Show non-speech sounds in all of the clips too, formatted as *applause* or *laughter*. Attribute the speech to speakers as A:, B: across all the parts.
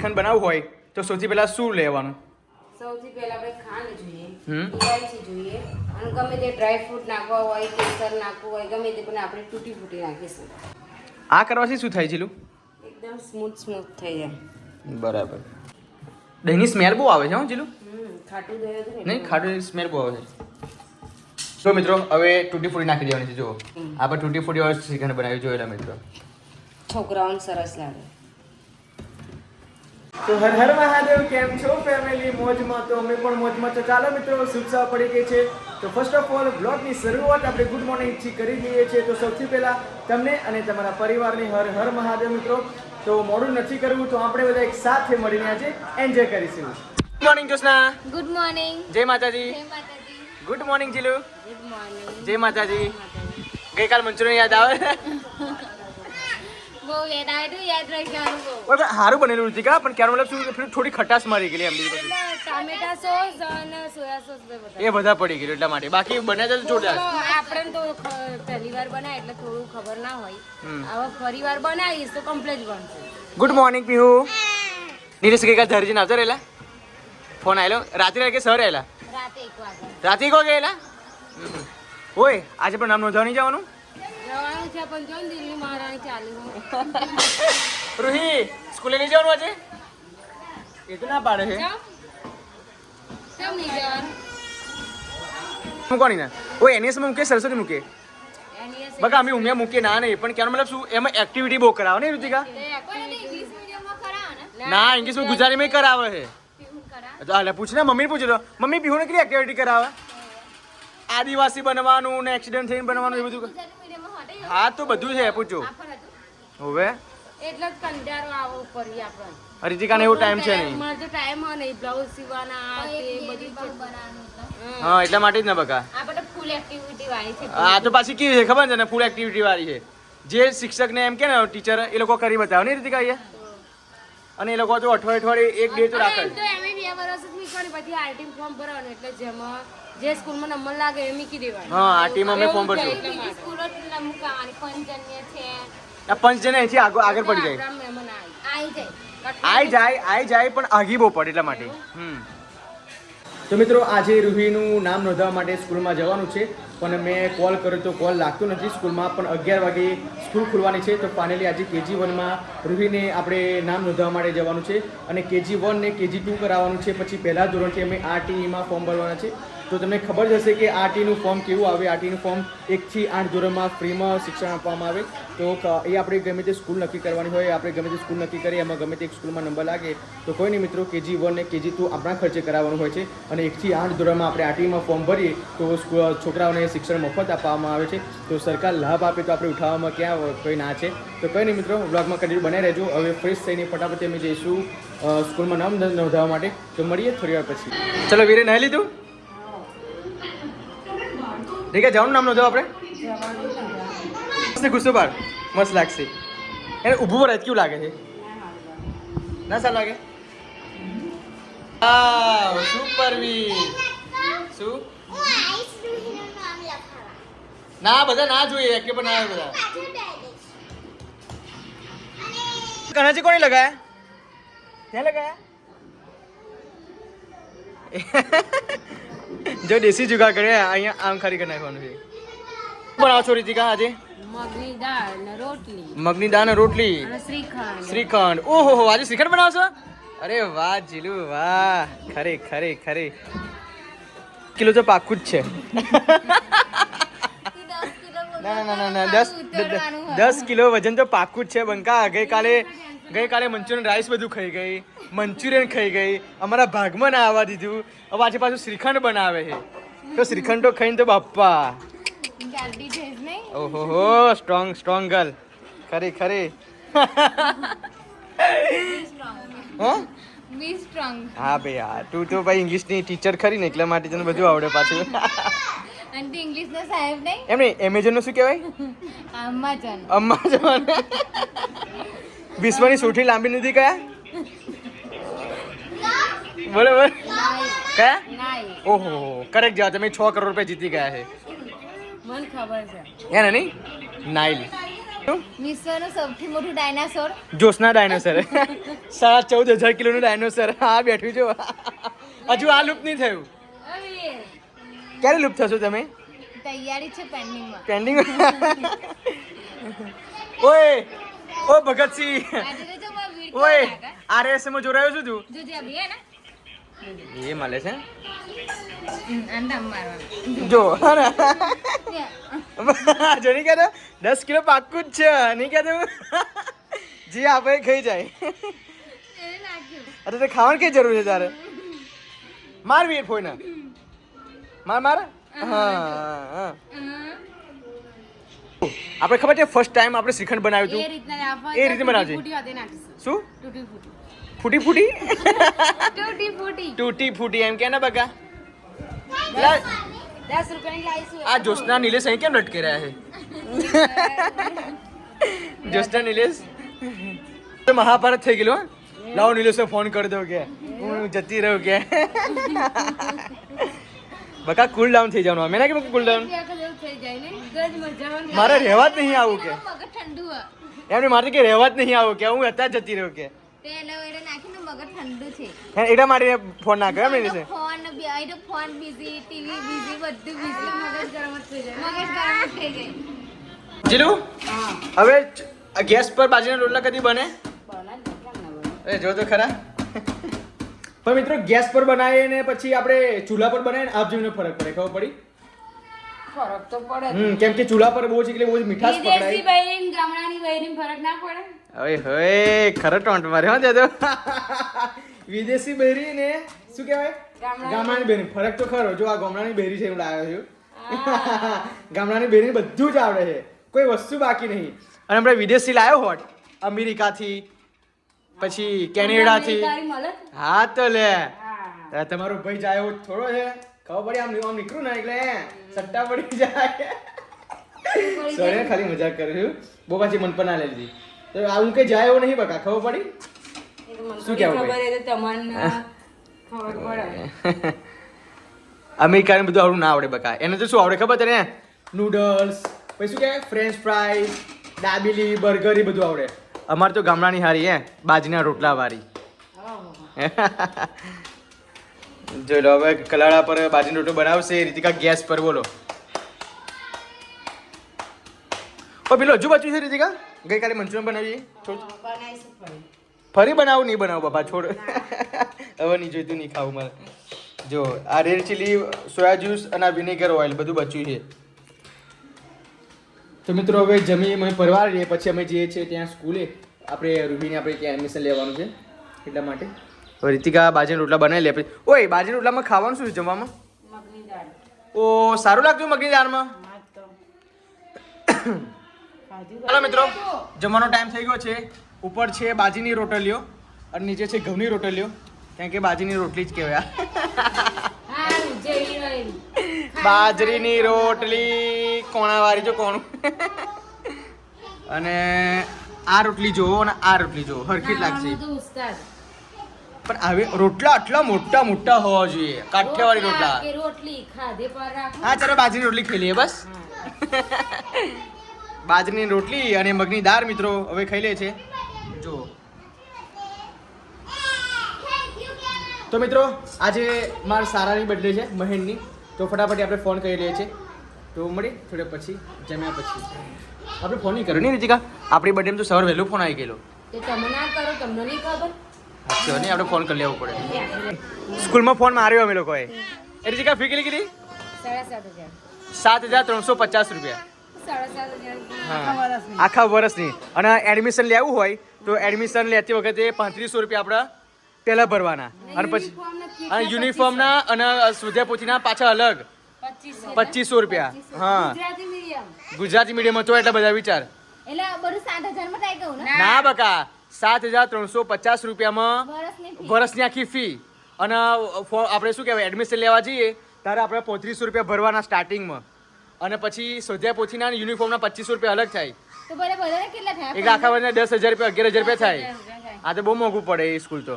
A: શ્રીખંડ બનાવવું હોય તો સૌથી પહેલા શું લેવાનું?
B: સૌથી પહેલા આપણે ખાંડ જોઈએ ઇલાયચી જોઈએ અને ગમે તે ડ્રાય ફ્રૂટ નાખવા હોય કેસર નાખવું હોય ગમે તે પણ આપણે તૂટી ફૂટી નાખીશું.
A: આ કરવાથી શું થાય છેલું
B: એકદમ સ્મૂથ સ્મૂથ થઈ જાય.
A: બરાબર. દહીંની સ્મેલ બહુ આવે છે હો જીલું
B: ખાટું દહીં
A: નહીં ખાટું સ્મેલ બહુ આવે છે. તો મિત્રો હવે તૂટી ફૂટી નાખી દેવાની છે
B: જો
A: આપણે તૂટી ફૂટી વાળું શ્રીખંડ બનાવી જોયેલા મિત્રો.
B: છોકરાઓને સરસ લાગે.
C: તો હર હર મહાદેવ કેમ છો ફેમિલી મોજમાં તો અમે પણ મોજમાં તો ચાલો મિત્રો શુભ પડી ગઈ છે. તો ફર્સ્ટ ઓફ ઓલ બ્લોગની શરૂઆત આપણે ગુડ મોર્નિંગથી કરી દઈએ છીએ. તો સૌથી પહેલા તમને અને તમારા પરિવારને હર હર મહાદેવ મિત્રો તો મોડું નથી કરવું તો આપણે બધા એક સાથે મળીને આજે એન્જોય કરીશું.
A: Good morning Josna
D: good morning
A: જય માતાજી.
D: જય માતાજી.
A: Good morning Jilu.
B: Good morning
A: જય માતાજી. ગઈકાલ મંચુરિયન યાદ આવે?
D: બહુ યાદ આવે યાદ રહી બહુ
A: પણ સારું બનેલું રુચિકા પણ ક્યારે મતલબ શું થોડી ખટાશ મારી ગયેલી એમ બીજું.
D: ટામેટા સોસ અને સોયા સોસ બધા
A: એ બધા પડી ગયેલું એટલા માટે. બાકી બને તો જોરદાર.
D: આપણે તો પહેલી વાર બનાય એટલે થોડું ખબર ના હોય. હવે ફરી વાર બનાવીશ તો કમ્પ્લીટ બનશે.
A: ગુડ મોર્નિંગ પીહુ નીરજ ગઈકાલ ધરજી આવતા રહેલા? ફોન આવેલો રાત્રે કે સર આવેલા
D: રાતે એક વાગે.
A: રાતે કો ગયેલા આવેલા ઓય આજે પણ નામ નોંધવા નહીં જવાનું?
D: જવાનું છે પણ જો દિલ્હી મહારાણી ચાલુ
A: રૂહી સ્કૂલે નહીં જવાનું આજે? એ તો ના પાડે છે.
D: કેમ કેમ નહીં જવાનું?
A: મૂકવાની ના ઓય એનએસ મૂકે સરસ્વતી મૂકે. બકા અમે ઉમ્યા મૂકીએ ના નહીં પણ ક્યાંનો મતલબ શું? એમાં એક્ટિવિટી બહુ કરાવે ને
D: કરાવો ને?
A: ઇંગ્લિશમાં ગુજરાતીમાં કરાવે છે. તો હાલે પૂછ ને મમ્મી પૂછી લો. મમ્મી પીહુને કેટલી એક્ટિવિટી કરાવે? આદિવાસી બનવાનું ને એક્સિડન્ટ થઈને બનવાનું એ બધું હા તો બધું છે
D: હતું.
A: હવે.
D: એટલે જ કંટાળો આવો કરીએ આપણે.
A: રિતિકાને એવો ટાઈમ છે નહીં.
D: મારે તો ટાઈમ હોય નહીં બ્લાઉઝ સીવાના તે બધું બનાવવાનું
A: હા એટલા માટે જ ને બકા.
D: આ બધા ફૂલ એક્ટિવિટી વાળી છે.
A: આ તો પાછી કેવી છે ખબર છે ને? ફૂલ એક્ટિવિટી વાળી છે. જે શિક્ષકને એમ કે ને ટીચર એ લોકો કરી બતાવે ને રીતિકા અહીંયા? અને એ લોકો તો અઠવાડિયે અઠવાડિયે એક ડે તો રાખે
D: તો એમ બે વર્ષ જ નીકળી પછી આઈટી ફોર્મ ભરવાનું એટલે જેમાં જે સ્કૂલમાં નંબર લાગે એ મૂકી દેવાનું.
A: હા આ ટીમ અમે ફોર્મ ભરશું
D: સ્કૂલો જ મૂકવાની પંચન્ય છે.
A: આ પંચ છે ને આગળ આગળ પડી જાય.
D: આવી. જાય.
A: આઈ જાય આઈ જાય પણ આગી બહુ પડે એટલા માટે. હમ.
C: તો મિત્રો આજે રૂહીનું નામ નોંધવા માટે સ્કૂલમાં જવાનું છે પણ મેં કોલ કર્યો તો કોલ લાગતો નથી સ્કૂલમાં પણ અગિયાર વાગે સ્કૂલ ખુલવાની છે તો ફાઇનલી આજે કેજી વનમાં રૂહીને આપણે નામ નોંધવા માટે જવાનું છે. અને કેજી વન ને કેજી ટુ કરાવવાનું છે પછી પહેલાં ધોરણથી અમે આરટીઈમાં ફોર્મ ભરવાના છે. તો તમને ખબર જ હશે કે આરટીનું ફોર્મ કેવું આવે. આરટીનું ફોર્મ એકથી આઠ ધોરણમાં ફ્રીમાં શિક્ષણ આપવામાં આવે. તો એ આપણે ગમે તે સ્કૂલ નક્કી કરવાની હોય આપણે ગમે તે સ્કૂલ નક્કી કરીએ, એમાં ગમે તે એક સ્કૂલમાં નંબર લાગે, તો કોઈ નહીં મિત્રો, કેજી વન ને કેજી ટુ આપણા ખર્ચે કરાવવાનું હોય છે. અને એકથી આઠ ધોરણમાં આપણે આરટીમાં ફોર્મ ભરીએ, તો છોકરાઓને શિક્ષણ મફત આપવામાં આવે છે. તો સરકાર લાભ આપે તો આપણે ઉઠાવવામાં ક્યાં કોઈ ના છે. તો કંઈ નહીં મિત્રો બ્લોગમાં કન્ટિન્યુ બનાવી રહેજો. હવે ફ્રેશ થઈને ફટાફટ અમે જઈશું સ્કૂલમાં નામ નોંધાવવા માટે. તો મળીએ થોડી વાર પછી.
A: ચલો, વીરે, નહીં લીધું? ઠીક છે જવાનું નામ નોંધો આપણે ગુસ્સો પાડ મસ્ત લાગશે એને ઊભું પર કેવું લાગે છે ના સારું લાગે વાવ સુપર શું ના બધા ના જોઈએ એક પણ ના બધા કણાચી કોને લગાયા ક્યાં લગાયા જો દેશી જુગાડ કરે અહીંયા આમ ખરી કરી નાખવાનું છે. બનાવો છો રીતિકા આજે?
D: મગની દાળ ને રોટલી.
A: મગની દાળ ને રોટલી.
D: શ્રીખંડ.
A: શ્રીખંડ. ઓહો આજે શ્રીખંડ બનાવશો? અરે વાહ જીલુ વાહ. ખરે ખરે ખરે. કિલો તો પાકું જ છે. *laughs* ના ના ના ના દસ દસ કિલો વજન તો પાકું જ છે બંકા ગઈકાલે ગઈકાલે મંચુરિયન રાઈસ બધું ખાઈ ગઈ મંચુરિયન ખાઈ ગઈ અમારા ભાગમાં ના આવવા દીધું. હવે આજે પાછું શ્રીખંડ બનાવે છે. તો શ્રીખંડ તો ખાઈને તો બાપ્પા. ઓહો હો સ્ટ્રોંગ સ્ટ્રોંગ ગર્લ ખરી ખરી. *laughs* હા? હા ભાઈ હા. તું તો ભાઈ ઇંગ્લિશની ટીચર ખરી ને એટલા માટે તને બધું આવડે પાછું. *laughs*
D: અને ઇંગ્લિશ નો સાહેબ નહીં?
A: એમ નહીં એમેઝોનનું શું કહેવાય? *laughs*
D: આમાં જન
A: વિશ્વની સૌથી લાંબી નદી કયા? બોલો બોલો. કયા? ઓહો કરેક્ટ જવાબ. તમે છ કરોડ રૂપિયા જીતી ગયા છે.
D: મને ખબર છે.
A: એને નહીં? નાઇલ
D: વિશ્વનું સૌથી મોટું ડાયનાસોર.
A: જોશના ડાયનોસર. *laughs* સાડા ચૌદ હજાર કિલોનું ડાયનોસર. હા બેઠું જો હજુ આ લુપ્ત નહીં થયું. ક્યારે લુપ્ત થશો તમે?
D: તૈયારી છે પેન્ડિંગમાં
A: પેન્ડિંગ ઓય ઓ ભગતસિંહ. ઓય આરએસમાં જોડાયો છું તું?
D: જો જે બે હે ને?
A: એ મળે છે? જો. જો. નહીં કહેતો? દસ કિલો પાક્કું જ છે નહીં કહેતો? જે આપણે ખાઈ જાય. અરે તે ખાવાની કઈ જરૂર છે તારે? મારવી એ ફોઈને. માર માર હા હા
D: હમ.
A: આપણે ખબર છે ફર્સ્ટ ટાઈમ આપણે શ્રીખંડ બનાવ્યું
D: એ
A: હતું
D: રીતના આપવા
A: એ રીતે બનાવજે.
D: તૂટી ફૂટી હાથે નાખીશું.
A: શું
D: તૂટી ફૂટી.
A: ફૂટી ફૂટી
D: તૂટી ફૂટી.
A: તૂટી ફૂટી એમ કે ને બકા લા,
D: દસ રૂપિયાની લાવીશું.
A: આ જોશના નિલેશ અહીં કેમ લટકી રહ્યા છે *laughs* જોશના નિલેશ તો મહાભારત થઈ ગયેલું હો. લાવો નિલેશને ફોન કરી દો કે હું જતી રહું કે બકા કુલ ડાઉન થઈ જવાનું. મેં ના કે કુલ ડાઉન મારે રહેવા જ નહીં આવું કે.
D: ઠંડુ
A: એમને મારે કે રહેવા જ નહીં આવું કે હું અત્યારે જતી રહ્યો કે.
D: એટલે છે.
A: માટે ફોન ના કર્યો એમ નિલેશે
D: ફોન બી- અહીં તો ફોન busy, TV busy, બધું busy. મગજ ગરમ જ થઈ જાય. મગજ ગરમ જ થઈ જાય.
A: જીલું? હવે ગેસ પર બાજરીના રોટલા કદી બને? જો તો ખરા. પણ મિત્રો ગેસ પર બનાવીએ ને પછી આપણે ચૂલા પર બનાવીએ ને આપ જેમને ફરક પડે ખબર પડી?
B: ફરક તો પડે
A: હમ કેમ કે ચૂલા પર બહુ જ એટલે બહુ જ મીઠાશ
B: વિદેશી
A: દેશી
B: બૈરી ગામડાની બૈરી ફરક ના પડે.
A: હવે હોય ખરો ટોન્ટ મારે હો દેજો તો *laughs* વિદેશી બેરી ને શું કહેવાય?
B: ગામડાની-
A: બહેરી બેરી. ફરક તો ખરો જો આ ગામડાની બેરી છે એવું લાવ્યો છું. *laughs* ગામડાની બેરી બધું જ આવડે છે. કોઈ વસ્તુ બાકી નહીં. અને આપણે વિદેશથી લાવ્યો હોટ અમેરિકાથી પછી કેનેડાથી
B: થી
A: હા તો લે. તમારો ભાઈ જાય એવો થોડો છે. ખબર પડી આમ આમ નીકળું ને એટલે સટ્ટા પડી જાય. સરે ખાલી મજાક કરું છું. બહુ પાછી મન પર ના લઈ તો આ હું કઈ જાય એવો નહીં બકા ખબર પડી? શું કહેવું
B: ખબર એ તો તમને ખબર પડે.
A: અમેરિકાને બધું આવડું ના આવડે બકા. એને તો શું આવડે ખબર તને? નૂડલ્સ પછી શું કહેવાય ફ્રેન્ચ ફ્રાઈઝ દાબેલી બર્ગર એ બધું આવડે. અમારે તો ગામડાની હારી હે? બાજરીના રોટલા વાળી. *laughs* જોઈ લો હવે કલાડા પર બાજરીનો રોટલો બનાવશે. રીતિકા ગેસ પર બોલો. ઓ પેલો હજુ બચ્યું છે રીતિકા? ગઈકાલે મંચુરિયન બનાવીએ
B: ફરી.
A: ફરી બનાવું નહીં બનાવું બાપા છોડ. *laughs* હવે નહીં જોઈતું નહીં ખાવું મારે. જો આ રેડ ચીલી સોયા જ્યુસ અને આ વિનેગર ઓઇલ બધું બચ્યું છે. તો મિત્રો હવે જમી અમે પરવાર રહીએ પછી અમે જઈએ છીએ ત્યાં સ્કૂલે. આપણે રૂબીને આપણે ત્યાં એડમિશન લેવાનું છે એટલા માટે. હવે રીતિકા બાજરીના રોટલા બનાવી લે પછી ઓય બાજરીના રોટલામાં ખાવાનું શું જમવામાં? ઓ સારું લાગતું મગની દાળમાં? ચાલો મિત્રો જમવાનો ટાઈમ થઈ ગયો છે. ઉપર છે બાજીની રોટલીઓ અને નીચે છે ઘઉંની રોટલીઓ. કારણ કે બાજીની રોટલી જ કહેવાય. બાજરીની રોટલી. કોણાવાળી જો કોણું? અને આ રોટલી જોવો અને આ રોટલી જોવો હરખી જ લાગશે. પણ હવે રોટલા આટલા મોટા મોટા હોવા જોઈએ. કાઠિયાવાડી રોટલા
B: રોટલી. ખાધે પર
A: હા ચાલો બાજરીની રોટલી ખાઈ લઈએ બસ. બાજરીની રોટલી અને મગની દાળ મિત્રો હવે ખાઈ લે છે. જો તો મિત્રો આજે મારા સારાની બર્થડે છે મહેનની. તો ફટાફટ આપણે ફોન કરી લઈએ છીએ. તો મળી થોડે પછી જમ્યા પછી. આપણે ફોન નહીં કર્યો નહીં રીતિકા? આપણી બર્થડે તો સવાર વહેલું ફોન આવી ગયેલો.
B: તે તમે ના કરો તમને નહીં ખબર?
A: નહીં આપણે ફોન કરી લેવો પડે. સ્કૂલમાં ફોન માર્યો અમે લોકોએ. એ રીતિકા ફી કેટલી કીધી?
B: સાત હજાર.
A: ત્રણસો પચાસ રૂપિયા. આખા વર્ષની. અને એડમિશન લેવું હોય તો એડમિશન લેતી વખતે પાંત્રીસો રૂપિયા આપણા પહેલાં ભરવાના. અને પછી અને યુનિફોર્મના અને સુધ્યા પાછા અલગ.
B: પચીસો
A: રૂપિયા. હા.
B: ગુજરાતી મીડિયમ.
A: હતો એટલા બધા વિચાર.
D: ના?
A: બકા સાત હજાર ત્રણસો પચાસ રૂપિયામાં
D: વર્ષની
A: આખી ફી અને આપણે શું કહેવાય એડમિશન લેવા જઈએ ત્યારે આપણે પોત્રીસો રૂપિયા ભરવાના સ્ટાર્ટિંગમાં અને પછી સોધ્યા પોથીના યુનિફોર્મના પચીસો રૂપિયા અલગ થયા. એક આખા વર્ષના દસ હજાર રૂપિયા અગિયાર હજાર રૂપિયા થાય. આ તો બહુ મોંઘું પડે એ સ્કૂલ તો.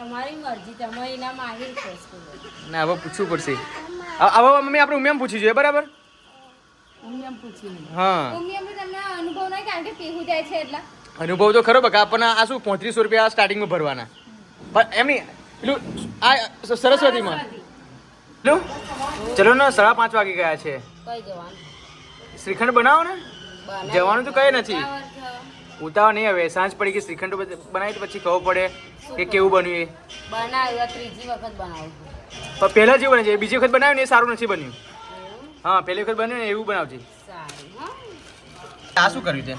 B: તમારી મરજી તમે એના માહિર છો
A: ના હવે પૂછવું પડશે. હવે હવે મમ્મી આપણે ઉમિયામ પૂછી જોઈએ બરાબર? હા.
D: તમને અનુભવ નહીં કારણ કે પીવું જાય છે એટલે.
A: અનુભવ તો ખરો બકા પણ આ શું પોત્રીસો રૂપિયા સ્ટાર્ટિંગમાં ભરવાના. પણ એમ નહીં પેલું આ સરસ્વતીમાં. પેલું ચલો ને સાડા પાંચ વાગી ગયા છે. શ્રીખંડ બનાવો ને? જવાનું તો કઈ નથી.
B: ઉતાવળ
A: નહીં હવે સાંજ પડી કે શ્રીખંડ બનાવી પછી ખબર પડે કે કેવું બન્યું એ.
B: બનાવ્યું ત્રીજી વખત બનાવું.
A: પણ પહેલા જેવું બને છે બીજી વખત બનાવ્યું ને એ સારું નથી બન્યું. હા પહેલી વખત બન્યું ને એવું બનાવજે.
B: હા.
A: આ શું કર્યું છે?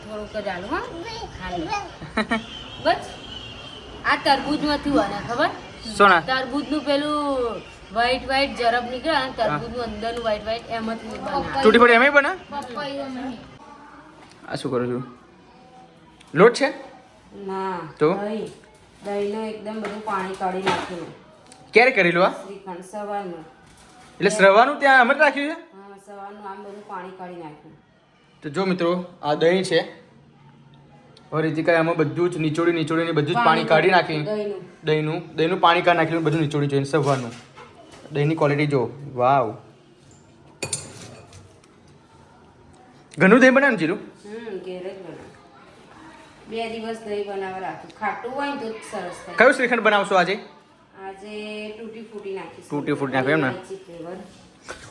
B: થોડુંક જ આલું હા. *laughs* બસ. આ તરબૂજમાંથી બને ખબર?
A: સોના.
B: તરબૂજનું પેલું વ્હાઈટ વ્હાઈટ જરબ નીકળે અને તરબૂજનું અંદરનું વ્હાઈટ વ્હાઈટ એમાંથી બનાવે
A: તૂટી પડે એમ બને? આ શું કરું છું? લોટ છે?
B: ના
A: તો?
B: દહીંનો એકદમ બધું પાણી કાઢી નાખ્યું
A: ક્યારે કરેલું આ?
B: શ્રીખંડ સવારનું.
A: એટલે શ્રવાનું ત્યાં અમે રાખ્યું છે?
B: હા સવારનું આમ બધું પાણી કાઢી નાખ્યું.
A: તો જો મિત્રો આ દહીં છે. હવે રીતિકા એમાં બધું જ નીચોડી નીચોડીને બધું જ પાણી કાઢી નાખી
B: દહીંનું.
A: દહીંનું પાણી કાઢી નાખ્યું બધું નીચોડી જોઈને સવારનું. દહીંની ક્વોલિટી જો વાવ. ઘણું દહીં બનાવ્યું જીલું
B: હમ ઘેર જ બનાવ. બે દિવસ દહીં બનાવવા રાખું. ખાટું હોય ને તો સરસ થાય.
A: કયું શ્રીખંડ બનાવશો આજે?
B: આજે તૂટી ફૂટી નાખીશ.
A: તૂટી ફૂટી નાખ્યું એમ ને?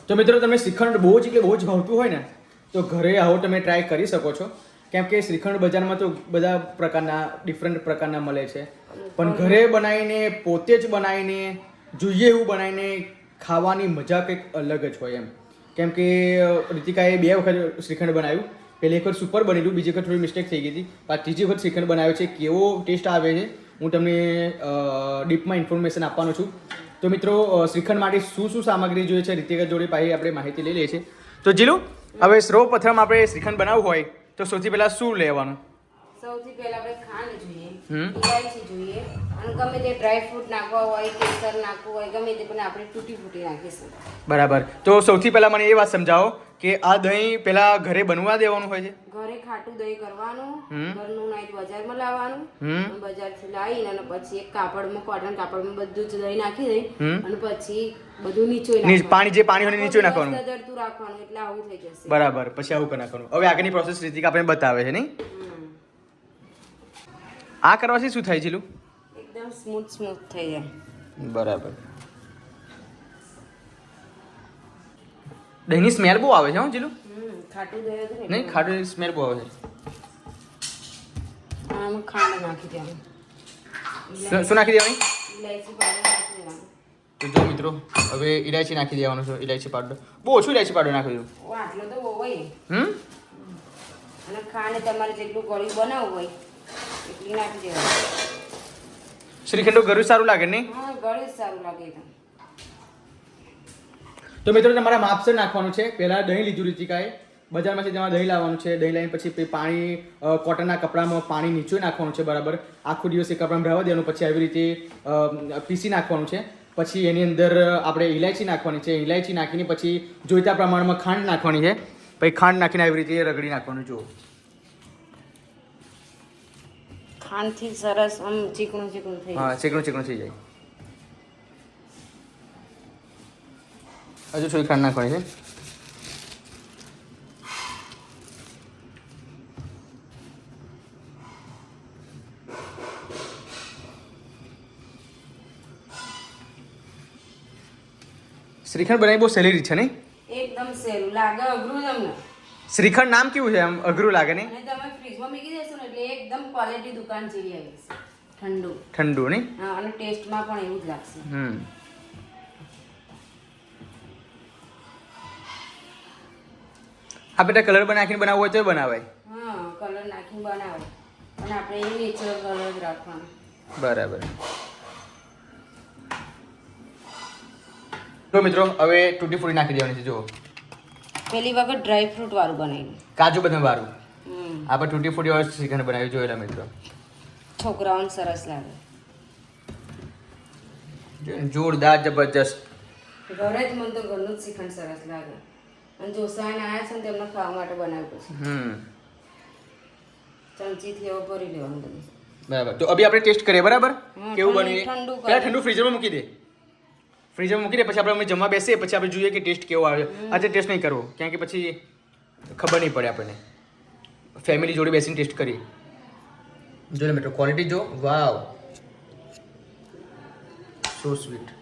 C: તો મિત્રો તમે શ્રીખંડ બહુ જ એટલે બહુ જ ભાવતું હોય ને તો ઘરે આવો તમે ટ્રાય કરી શકો છો. કેમ કે શ્રીખંડ બજારમાં તો બધા પ્રકારના ડિફરન્ટ પ્રકારના મળે છે. પણ ઘરે બનાવીને પોતે જ બનાવીને જોઈએ એવું બનાવીને ખાવાની મજા કંઈક અલગ જ હોય એમ. કેમ કે રીતિકાએ બે વખત શ્રીખંડ બનાવ્યું. પહેલી વખત સુપર બનેલું બીજી વખત થોડી મિસ્ટેક થઈ ગઈ હતી. પણ ત્રીજી વખત શ્રીખંડ બનાવ્યો છે કેવો ટેસ્ટ આવે છે હું તમને ડીપમાં ઇન્ફોર્મેશન આપવાનો છું. તો મિત્રો શ્રીખંડ માટે શું શું સામગ્રી જોઈએ છે રીતિકા જોડે પાછી આપણે માહિતી લઈ લઈએ છીએ.
A: તો જીલું હવે સર્વ પ્રથમ આપણે શ્રીખંડ બનાવવું હોય તો સૌથી પહેલાં શું લેવાનું?
B: સૌથી પહેલાં આપણે ખાંડ જોઈએ
A: હમ.
B: જોઈએ અને ગમે તે ડ્રાય ફ્રૂટ નાખવા હોય કેસર નાખવું હોય ગમે તે પણ આપણે તૂટી ફૂટી નાખીશું.
A: બરાબર. તો સૌથી પહેલા મને એ વાત સમજાવો કે આ દહીં પેલા ઘરે બનવા દેવાનું હોય છે?
B: ઘરે ખાટું દહીં કરવાનું. ઘરનું નાઈ બજારમાં લાવવાનું બજારથી લાવીને અને પછી એક કાપડમાં કોટન કાપડમાં બધું જ દહીં નાખી દઈ અને પછી બધું નીચોઈ
A: પાણી જે પાણી હોય નીચોઈ નાખવાનું.
B: આખો રાખવાનું એટલે આવું થઈ જશે.
A: બરાબર. પછી આવું કરી નાખવાનું. હવે આગળની પ્રોસેસ રીતિકા આપણે બતાવે છે નહીં? આ કરવાથી શું થાય જીલું
B: એકદમ સ્મૂથ સ્મૂથ થઈ જાય
A: બરાબર. દહીંની સ્મેલ બહુ આવે છે હું જીલું?
B: ખાટું દહીં
A: નહીં. ખાટું સ્મેલ બહુ આવે છે.
B: આમ ખાંડ નાખી દેવાનું.
A: શું નાખી દેવાની?
B: નાખી
A: તો જો મિત્રો હવે ઇલાયચી નાખી દેવાનું છે ઇલાયચી પાવડર. બહુ ઓછું ઇલાયચી પાવડર નાખ્યું
B: દઉં આટલો તો હોય.
A: હમ?
B: અને ખાંડ તમારે જેટલું ગળ્યું બનાવવું હોય એટલી નાખી દેવાનું.
A: શ્રીખંડો ગરું સારું લાગે નહીં?
B: ગળ્યું સારું લાગે તો
C: મિત્રો તમારા માપસર નાખવાનું છે. પહેલાં દહીં લીધું રીતિકાએ. બજારમાંથી તમારે દહીં લાવવાનું છે. દહીં લાવીને પછી પાણી કોટનના કપડામાં પાણી નીચે નાખવાનું છે બરાબર. આખો દિવસ એ કપડામાં રહેવા દેવાનું. પછી આવી રીતે પીસી નાખવાનું છે. પછી એની અંદર આપણે ઇલાયચી નાખવાની છે. ઇલાયચી નાખીને પછી જોઈતા પ્રમાણમાં ખાંડ નાખવાની છે.
A: પછી ખાંડ નાખીને આવી રીતે રગડી નાખવાનું જુઓ.
B: ખાંડથી સરસ આમ ચીકણું ચીકણું થઈ
A: હા ચીકણું ચીકણું થઈ જાય. હજુ થોડી ખાંડ નાખવાની છે. શ્રીખંડ બનાવી બહુ સહેલી રીત છે નહીં?
B: એકદમ સહેલું લાગે અઘરું તમને.
A: શ્રીખંડ નામ કેવું છે આમ અઘરું લાગે નહીં?
B: તમે ફ્રીજમાં મૂકી એકદમ ક્વોલિટી દુકાન જેવી આવી છે. ઠંડુ.
A: ઠંડુ નહીં?
B: હા અને ટેસ્ટમાં પણ એવું જ લાગશે.
A: હમ. આ બેટા કલર નાખીને બનાવવો હોય તો બનાવાય.
B: હા કલર નાખીને બનાવાય અને આપણે એ નેચરલ કલર જ રાખવાનો.
A: બરાબર. તો મિત્રો હવે તૂટી ફૂટી નાખી દેવાની છે જો
B: પેલી વખત ડ્રાય ફ્રૂટ વાળું બનાવ્યું
A: કાજુ બદામ વાળું. આપણે ટૂટી ફૂટી વાળું શ્રીખંડ બનાવી જોયેલા મિત્રો.
B: છોકરાઓને સરસ લાગે.
A: જોરદાર જબરજસ્ત.
B: ઘરે જ મને તો ઘરનું જ શ્રીખંડ સરસ લાગે. અને જોસાઈને આવ્યા છે ને તેમને ખાવા માટે બનાવ્યું
A: છે
B: ચમચીથી એવો ભરી લેવાનું બધું.
A: બરાબર. તો અભી આપણે ટેસ્ટ કરીએ બરાબર? કેવું બન્યું
B: ઠંડુ
A: પહેલા ઠંડુ ફ્રીજરમાં મૂકી દે. ફ્રીજરમાં મૂકી દે પછી આપણે અમે જમવા બેસીએ પછી આપણે જોઈએ કે ટેસ્ટ કેવો આવ્યો. આજે ટેસ્ટ નહીં કરવો કારણ કે પછી ખબર નહીં પડે આપણને. ફેમિલી જોડે બેસીને ટેસ્ટ કરી જો ને મેટ્રો ક્વોલિટી જો વાવ. So sweet